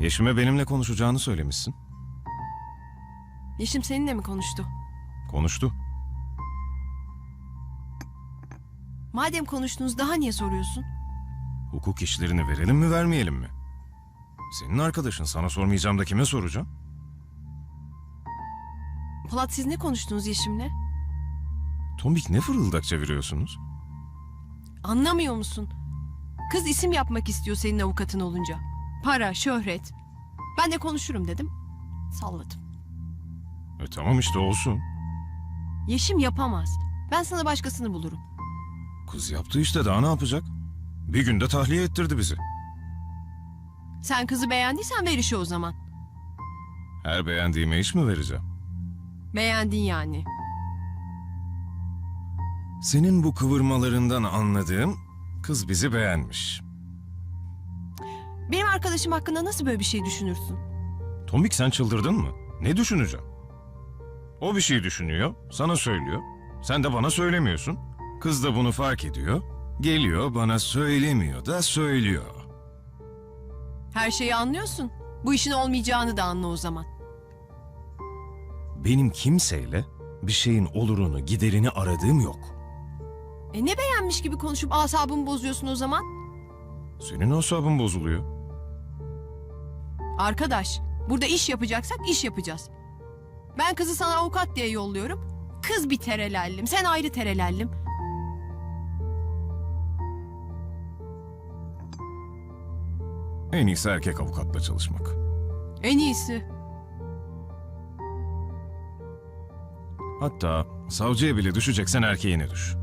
Yeşim'e benimle konuşacağını söylemişsin. Yeşim seninle mi konuştu? Konuştu. Madem konuştunuz daha niye soruyorsun? Hukuk işlerini verelim mi vermeyelim mi? Senin arkadaşın sana sormayacağım da kime soracağım? Polat siz ne konuştunuz Yeşim'le? Tombik ne fırıldak çeviriyorsunuz? Anlamıyor musun? Kız isim yapmak istiyor senin avukatın olunca. Para, şöhret. Ben de konuşurum dedim. Salladım. E tamam işte olsun. Yeşim yapamaz. Ben sana başkasını bulurum. Kız yaptı işte daha ne yapacak? Bir günde tahliye ettirdi bizi. Sen kızı beğendiysen ver işi o zaman. Her beğendiğime iş mi vereceğim? Beğendin yani. Senin bu kıvırmalarından anladığım kız bizi beğenmiş. Benim arkadaşım hakkında nasıl böyle bir şey düşünürsün? Tombik sen çıldırdın mı? Ne düşüneceğim? O bir şey düşünüyor, sana söylüyor. Sen de bana söylemiyorsun. Kız da bunu fark ediyor. Geliyor bana söylemiyor da söylüyor. Her şeyi anlıyorsun. Bu işin olmayacağını da anla o zaman. Benim kimseyle bir şeyin olurunu giderini aradığım yok. E ne beğenmiş gibi konuşup asabımı bozuyorsun o zaman? Senin asabın bozuluyor. Arkadaş, burada iş yapacaksak iş yapacağız. Ben kızı sana avukat diye yolluyorum. Kız bir terelellim, sen ayrı terelellim. En iyisi erkek avukatla çalışmak. En iyisi. Hatta savcıya bile düşeceksen erkeğine düş.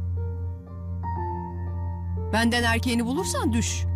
Benden erkeğini bulursan düş.